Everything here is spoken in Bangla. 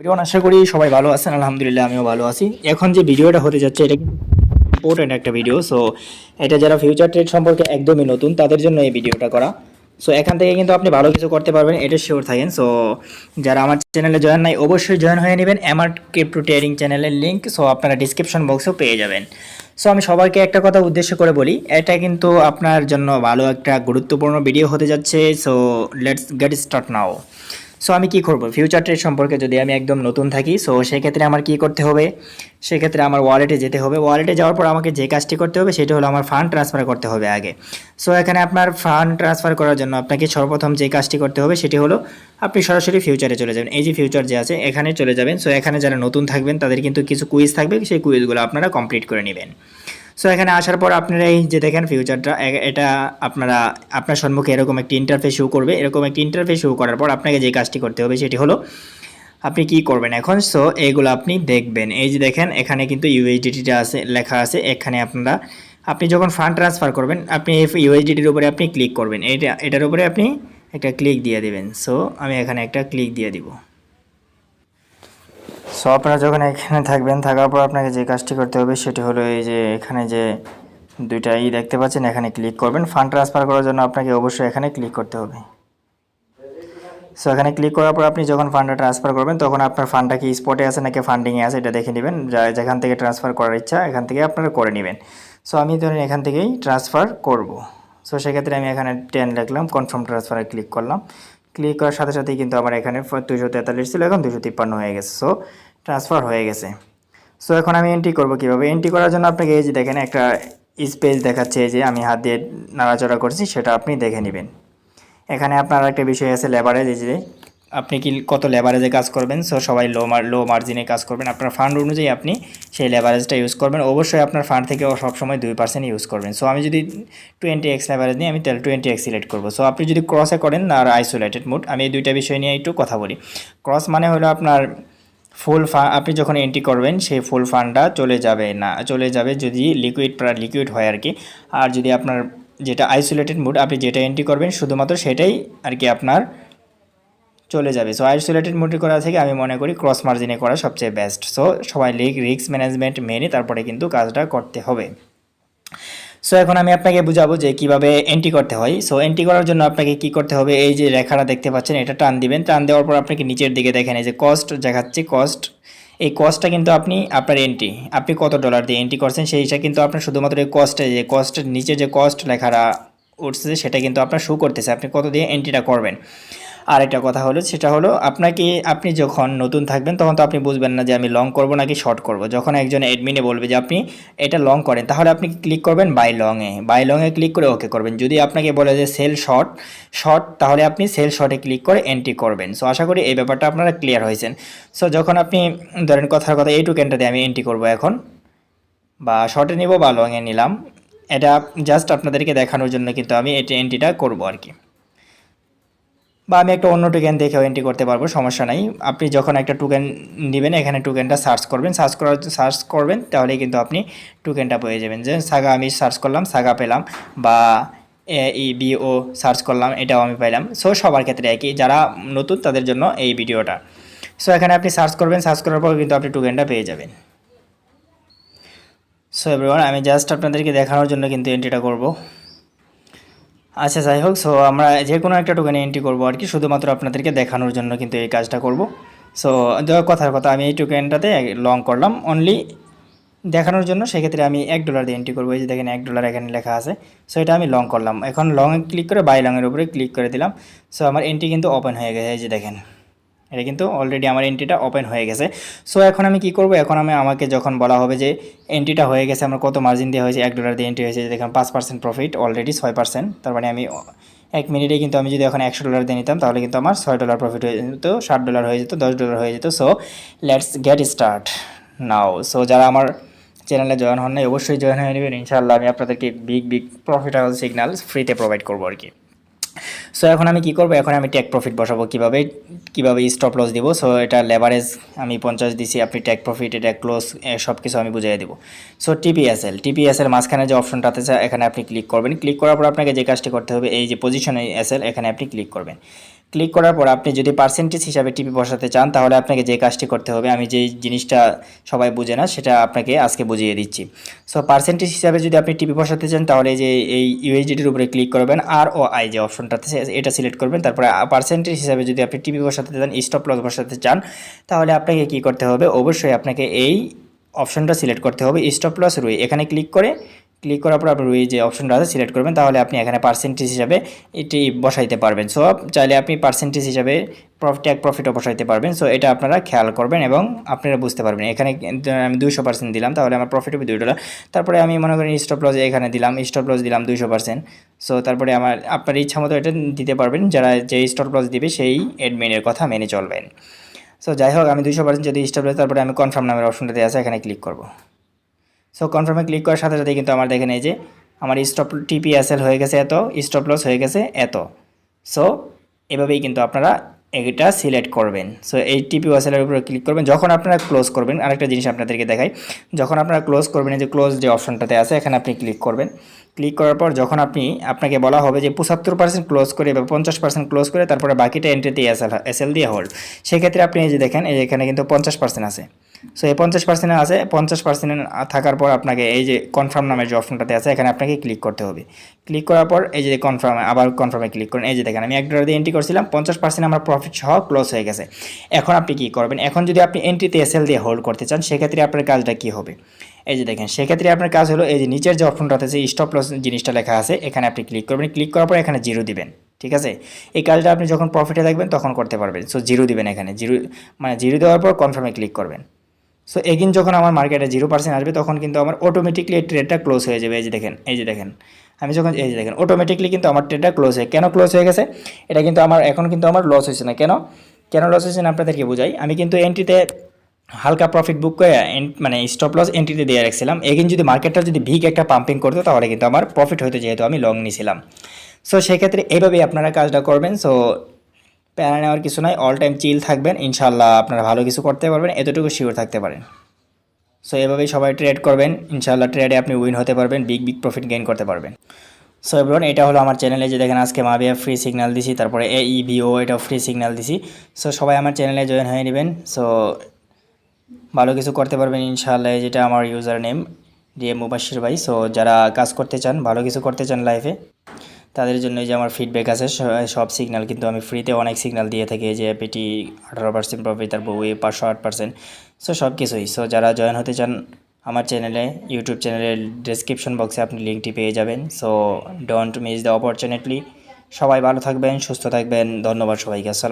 এভরিওয়ান আশা করি সবাই ভালো আছেন। আলহামদুলিল্লাহ, আমিও ভালো আছি। এখন যে ভিডিওটা হতে যাচ্ছে, এটা ইম্পর্টেন্ট একটা ভিডিও সো এটা যারা ফিউচার ট্রেড সম্পর্কে একদমই নতুন, তাদের জন্য এই ভিডিওটা করা। সো এখান থেকে কিন্তু আপনি ভালো কিছু করতে পারবেন, এটা শিওর থাকেন। সো যারা আমার চ্যানেলে জয়েন নাই, অবশ্যই জয়েন হয়ে নেবেন। আমার ক্রিপ্টো ট্রেডিং চ্যানেলের লিঙ্ক সো আপনারা ডিসক্রিপশন বক্সেও পেয়ে যাবেন। সো আমি সবাইকে একটা কথা উদ্দেশ্য করে বলি, এটা কিন্তু আপনার জন্য ভালো একটা গুরুত্বপূর্ণ ভিডিও হতে যাচ্ছে। So let's get start now so আমি কি করব? ফিউচার ট্রেড সম্পর্কে যদি আমি একদম নতুন থাকি সো সেক্ষেত্রে আমার কি করতে হবে? সেক্ষেত্রে আমার ওয়ালেটে যেতে হবে। ওয়ালেটে যাওয়ার পর আমাকে যে কাজটি করতে হবে, সেটা হলো আমার ফান্ড ট্রান্সফার করতে হবে আগে। সো এখানে আপনার ফান্ড ট্রান্সফার করার জন্য আপনাকে সর্বপ্রথম যে কাজটি করতে হবে, সেটি হলো আপনি সরাসরি ফিউচারে চলে যাবেন। এই যে ফিউচার যে আছে, এখানে চলে যাবেন। সো এখানে যারা নতুন থাকবেন, তাদের কিন্তু কিছু কুইজ থাকবে। সেই কুইজগুলো আপনারা কমপ্লিট করে নেবেন। সো এখানে আসার পর আপনারা এই যে দেখেন ফিউচারটা এটা আপনারা, আপনার সম্মুখে এরকম একটি ইন্টারফেস শো করবে। এরকম একটি ইন্টারফেস শো করার পর আপনাকে যে কাজটি করতে হবে সেটি হলো, আপনি কি করবেন এখন? সো এগুলো আপনি দেখবেন। এই যে দেখেন, এখানে কিন্তু ইউএইচডিটিটা আছে, লেখা আছে। এখানে আপনারা, আপনি যখন ফান্ড ট্রান্সফার করবেন, আপনি এই ইউএইচডিটির উপরে আপনি ক্লিক করবেন। এটা, এটার উপরে আপনি একটা ক্লিক দিয়ে দেবেন। সো আমি এখানে একটা ক্লিক দিয়ে দিব। সো আপনারা যখন এখানে থাকবেন, থাকার পর আপনাকে যে কাজটি করতে হবে, সেটি হলো এই যে এখানে যে দুইটা ই দেখতে পাচ্ছেন, এখানে ক্লিক করবেন। ফান্ড ট্রান্সফার করার জন্য আপনাকে অবশ্যই এখানে ক্লিক করতে হবে। সো এখানে ক্লিক করার পর আপনি যখন ফান্ডটা ট্রান্সফার করবেন, তখন আপনার ফান্ডটা কি স্পটে আছে নাকি ফান্ডিংয়ে আছে, এটা দেখে নেবেন। যা- যেখান থেকে ট্রান্সফার করার ইচ্ছা, এখান থেকে আপনারা করে নেবেন। সো আমি ধরেন এখান থেকেই ট্রান্সফার করব। সো সেক্ষেত্রে আমি এখানে টেন লিখলাম কনফার্ম ট্রান্সফারে ক্লিক করলাম। ক্লিক করার সাথে সাথেই কিন্তু আমার এখানে দুশো তেতাল্লিশ ছিল, এখন দুশো তিপ্পান্ন হয়ে গেছে। সো ট্রান্সফার হয়ে গেছে। সো এখন আমি এন্ট্রি করব কীভাবে? এন্ট্রি করার জন্য আপনাকে এই যে দেখেন একটা স্পেস দেখাচ্ছে যে আমি হাত দিয়ে নাড়াচড়া করছি, সেটা আপনি দেখে নেবেন। এখানে আপনার একটা বিষয় আছে লেবারেজ যে আপনি কি কত লেবারেজে কাজ করবেন? সো সবাই লো মার লো মার্জিনে কাজ করবেন। আপনার ফান্ড অনুযায়ী আপনি সেই লেবারেজটা ইউজ করবেন। অবশ্যই আপনার ফান্ড থেকে সবসময় দুই পার্সেন্ট ইউজ করবেন। সো আমি যদি টোয়েন্টি এক্স লেবারেজ নিই, আমি তাহলে টোয়েন্টি এক্স সিলেক্ট করব। সো আপনি যদি ক্রসে করেন আর আইসোলেটেড মোড আমি এই দুইটা বিষয় নিয়ে একটু কথা বলি। ক্রস মানে হলো আপনার ফুল ফান্ড আপনি যখন এন্ট্রি করবেন, সেই ফুল ফান্ডটা চলে যাবে না, চলে যাবে যদি লিকুইড লিকুইড হয় আর কি আর যদি আপনার যেটা আইসোলেটেড মুড আপনি যেটা এন্ট্রি করবেন, শুধুমাত্র সেটাই আর কি আপনার চলে যাবে। সো আইসোলেটেড মোডে করা থেকে আমি মনে করি ক্রস মার্জিনে করা সবচেয়ে বেস্ট সো সবাই লিগ রিস্ক ম্যানেজমেন্ট মেনে তারপরে কিন্তু কাজটা করতে হবে। সো এখন আমি আপনাকে বুঝাবো যে কীভাবে এন্ট্রি করতে হয়। সো এন্ট্রি করার জন্য আপনাকে কি করতে হবে? এই যে রেখাটা দেখতে পাচ্ছেন, এটা টান দিবেন। টান দেওয়ার পর আপনাকে নিচের দিকে দেখেন, এই যে কস্ট দেখাচ্ছে কস্ট এই কস্টটা কিন্তু আপনি, আপনার এন্ট্রি আপনি কত ডলার দিয়ে এন্ট্রি করছেন, সেই হিসাবে কিন্তু আপনার শুধুমাত্র এই কস্টে যে কস্টের নিচে যে কস্ট লেখাটা উঠছে, সেটা কিন্তু আপনার শো করতেছে। আপনি কত দিয়ে এন্ট্রিটা করবেন? আর একটা কথা হলো, সেটা হলো আপনাকে, আপনি যখন নতুন থাকবেন, তখন তো আপনি বুঝবেন না যে আমি লং করব নাকি শর্ট করব। যখন একজন অ্যাডমিনে বলবে যে আপনি এটা লং করেন, তাহলে আপনি ক্লিক করবেন বাই লংয়ে বাই লংয়ে ক্লিক করে ওকে করবেন। যদি আপনাকে বলে যে সেল শর্ট শর্ট তাহলে আপনি সেল শর্টে ক্লিক করে এন্ট্রি করবেন। সো আশা করি এই ব্যাপারটা আপনারা ক্লিয়ার হয়েছেন। সো যখন আপনি, ধরেন কথার কথা এই টোকেনটা দিয়ে আমি এন্ট্রি করব এখন, বা শর্টে নিব বা লংয়ে নিলাম, এটা জাস্ট আপনাদেরকে দেখানোর জন্য কিন্তু আমি এটা এন্ট্রিটা করব আর কি। বা আমি একটা অন্য টোকেন দেখেও এন্ট্রি করতে পারব, সমস্যা নাই। আপনি যখন একটা টোকেন নেবেন, এখানে টোকেনটা সার্চ করবেন সার্চ করার সার্চ করবেন তাহলে কিন্তু আপনি টোকেনটা পেয়ে যাবেন। যে সাগা আমি সার্চ করলাম সাগা পেলাম বা ই বিও সার্চ করলাম, এটাও আমি পেলাম। সো সবার ক্ষেত্রে একই, যারা নতুন তাদের জন্য এই ভিডিওটা। সো এখানে আপনি সার্চ করবেন সার্চ করার পর কিন্তু আপনি টোকেনটা পেয়ে যাবেন। সো এভরিওয়ান আমি জাস্ট আপনাদেরকে দেখানোর জন্য কিন্তু এন্ট্রিটা করব। আচ্ছা যাই হোক সো আমরা যে কোনো একটা টোকেনে এন্ট্রি করব আর কি, শুধুমাত্র আপনাদেরকে দেখানোর জন্য কিন্তু এই কাজটা করব। সো কথার কথা, আমি এই টোকেনটাতে লং করলাম অনলি দেখানোর জন্য সেক্ষেত্রে আমি এক ডলার দিয়ে এন্ট্রি করব। এই যে দেখেন, এক ডলার এখানে লেখা আছে সো এটা আমি লং করলাম। এখন লং ক্লিক করে বাই লংয়ের উপরে ক্লিক করে দিলাম। সো আমার এন্ট্রি কিন্তু ওপেন হয়ে গেছে, এই যে দেখেন। এটা কিন্তু অলরেডি আমার এন্ট্রিটা ওপেন হয়ে গেছে। সো এখন আমি কি করব? এখন আমি আমাকে যখন বলা হবে যে এন্ট্রিটা হয়ে গেছে, আমার কত মার্জিন দিয়ে হয়েছে? এক ডলার দিয়ে এন্ট্রি হয়েছে দেখেন পাঁচ পার্সেন্ট প্রফিট অলরেডি ছয় পার্সেন্ট তার মানে আমি এক মিনিটে কিন্তু আমি যদি এখন একশো ডলার দিয়ে নিতাম, তাহলে কিন্তু আমার ছয় ডলার প্রফিট হয়ে যেত, ষাট ডলার হয়ে যেত, দশ ডলার হয়ে যেত। So let's get start now so যারা আমার চ্যানেলে জয়েন হন নাই, অবশ্যই জয়েন হয়ে নেবেন। ইনশাআল্লাহ আমি আপনাদেরকে বিগ বিগ প্রফিটেবল সিগন্যাল ফ্রিতে প্রোভাইড করব আর কি। সো এখন আমি কি করব? এখন আমি ট্যাগ প্রফিট বসাবো কীভাবে? কীভাবে স্টপ লস দিব? সো এটা লেভারেজ আমি পঞ্চাশ দিছি, আপনি ট্যাগ প্রফিট এটা ক্লোজ সব কিছু আমি বুঝিয়ে দেবো। সো টিপিএসএল টিপিএসএল মাঝখানে যে অপশনটা আছে এখানে আপনি ক্লিক করবেন। ক্লিক করার পর আপনাকে যে কাজটি করতে হবে, এই যে পজিশন এসএল এখানে আপনি ক্লিক করবেন। ক্লিক করার পর আপনি যদি পার্সেন্টেজ হিসাবে টিপি বসাতে চান, তাহলে আপনাকে যে কাজটি করতে হবে, আমি যেই জিনিসটা সবাই বুঝে না, সেটা আপনাকে আজকে বুঝিয়ে দিচ্ছি। সো পার্সেন্টেজ হিসাবে যদি আপনি টিপি বসাতে চান, তাহলে যে এই ইউএসডিটির উপরে ক্লিক করবেন আর ও আই যে অপশনটাতে এটা সিলেক্ট করবেন। তারপরে পার্সেন্টেজ হিসাবে যদি আপনি টিপি বসাতে চান স্টপ লস বসাতে চান, তাহলে আপনাকে কি করতে হবে? অবশ্যই আপনাকে এই অপশনটা সিলেক্ট করতে হবে। স্টপ লস রুই এখানে ক্লিক করে ক্লিক করার পর আপনার ওই যে অপশনটা আছে সিলেক্ট করবেন, তাহলে আপনি এখানে পার্সেন্টেজ হিসাবে এটি বসাইতে পারবেন। সো চাইলে আপনি পার্সেন্টেজ হিসাবে প্রফিট ট্যাগ প্রফিটও বসাইতে পারবেন। সো এটা আপনারা খেয়াল করবেন এবং আপনারা বুঝতে পারবেন। এখানে আমি দুইশো পার্সেন্ট দিলাম, তাহলে আমার প্রফিট হবে দুই ডলার তারপরে আমি মনে করি স্টপ লস এখানে দিলাম স্টপ লস দিলাম দুইশো পার্সেন্ট সো তারপরে আমার, আপনার ইচ্ছা মতো এটা দিতে পারবেন, যারা যে স্টপ লস দিবে সেই অ্যাডমিনের কথা মেনে চলবেন। সো যাই হোক, আমি দুইশো পার্সেন্ট যদি স্টপ লস তারপরে আমি কনফার্ম নামের অপশনটাতে আছে, এখানে ক্লিক করব। সো কনফার্মে ক্লিক করার সাথে সাথে কিন্তু আমার দেখেন এই যে আমার স্টপ টিপিএসএল হয়ে গেছে এত স্টপ লস হয়ে গেছে এত। সো এভাবেই কিন্তু আপনারা এটা সিলেক্ট করবেন। সো এই টিপি ওয়াসেলের উপরে ক্লিক করবেন। যখন আপনারা ক্লোজ করবেন, আরেকটা জিনিস আপনাদেরকে দেখাই। যখন আপনারা ক্লোজ করবেন, এই যে ক্লোজ যে অপশনটাতে আছে, এখানে আপনি ক্লিক করবেন। ক্লিক করার পর যখন আপনি, আপনাকে বলা হবে যে পঁচাত্তর পার্সেন্ট ক্লোজ করে বা পঞ্চাশ পার্সেন্ট ক্লোজ করে, তারপরে বাকিটা এন্ট্রিতে এসএল এসএল দিয়ে হোল্ড সেক্ষেত্রে আপনি এই যে দেখেন, এই এখানে কিন্তু পঞ্চাশ পার্সেন্ট আছে। সো এই পঞ্চাশ পার্সেন্ট আছে, পঞ্চাশ পার্সেন্ট থাকার পর আপনাকে এই যে কনফার্ম নামের যে অপশনটাতে আছে, এখানে আপনাকে ক্লিক করতে হবে। ক্লিক করার পর এই যে কনফার্ম আবার কনফার্মে ক্লিক করেন। এই যে দেখেন, আমি এক ডলার দিয়ে এন্ট্রি করছিলাম, পঞ্চাশ পার্সেন্ট আমার প্রফিট সহ ক্লোজ হয়ে গেছে। এখন আপনি কী করবেন? এখন যদি আপনি এন্ট্রিতে এসএল দিয়ে হোল্ড করতে চান, সেক্ষেত্রে আপনার কাজটা কী হবে? এই যে দেখেন, সেক্ষেত্রে আপনার কাজ হলো এই যে নিচের যে অপশনটাতে যে স্টপ লস জিনিসটা লেখা আছে, এখানে আপনি ক্লিক করবেন। ক্লিক করার পর এখানে জিরো দিবেন, ঠিক আছে? এই কাজটা আপনি যখন প্রফিটে থাকবেন, তখন করতে পারবেন। সো জিরো দিবেন এখানে। জিরো মানে জিরো দেওয়ার পর কনফার্মে ক্লিক করবেন। সো এগিন যখন আমার মার্কেটে জিরো পার্সেন্ট আসবে, তখন কিন্তু আমার অটোমেটিকলি এই ট্রেডটা ক্লোজ হয়ে যাবে। এই যে দেখেন, এই যে দেখেন। আমি যখন, এই যে দেখেন অটোমেটিকলি কিন্তু আমার ট্রেডটা ক্লোজ হয়, কেন ক্লোজ হয়ে গেছে? এটা কিন্তু আমার, এখন কিন্তু আমার লস হয়েছে না। কেন? কেন লস হয়েছে না? আপনাদেরকে বোঝাই। আমি কিন্তু এন্ট্রিতে হালকা প্রফিট বুক করে মানে স্টপ লস এন্ট্রিতে দিয়ে রাখছিলাম। এগিন যদি মার্কেটটা যদি ভিক একটা পাম্পিং করতো, তাহলে কিন্তু আমার প্রফিট হতো যেহেতু আমি লং নিয়েছিলাম সো সেক্ষেত্রে এইভাবেই আপনারা কাজটা করবেন। সো প্যারা নেওয়ার কিছু নয় অল টাইম চিল থাকবেন ইনশাল্লাহ আপনারা ভালো কিছু করতে পারবেন, এতটুকু শিওর থাকতে পারেন। সো এভাবেই সবাই ট্রেড করবেন ইনশাল্লাহ ট্রেডে আপনি উইন হতে পারবেন বিগ বিগ প্রফিট গেইন করতে পারবেন। সো এবার এটা হলো আমার চ্যানেলে যে দেখেন আজকে মাবিয়া ফ্রি সিগন্যাল দিছি, তারপরে এ ইভিও এটাও ফ্রি সিগন্যাল দিছি। সো সবাই আমার চ্যানেলে জয়েন হয়ে নেবেন। সো ভালো কিছু করতে পারবেন ইনশাল্লাহ যেটা আমার ইউজার নেম ডিএম মুবাশির ভাই। সো যারা কাজ করতে চান, ভালো কিছু করতে চান লাইফে তাদের জন্য যে আমার ফিডব্যাক আছে সব সিগন্যাল কিন্তু আমি ফ্রিতে অনেক সিগন্যাল দিয়ে থাকি যে পিটি আঠারো পার্সেন্ট প্রফিট তারপর ওয়ে পাঁচশো আট পার্সেন্ট সো সব কিছুই। সো যারা জয়েন হতে চান আমার চ্যানেলে ইউটিউব চ্যানেলের ডিসক্রিপশন বক্সে আপনি লিঙ্কটি পেয়ে যাবেন। So don't miss the opportunity সবাই ভালো থাকবেন, সুস্থ থাকবেন, ধন্যবাদ সবাইকে। আসসালাম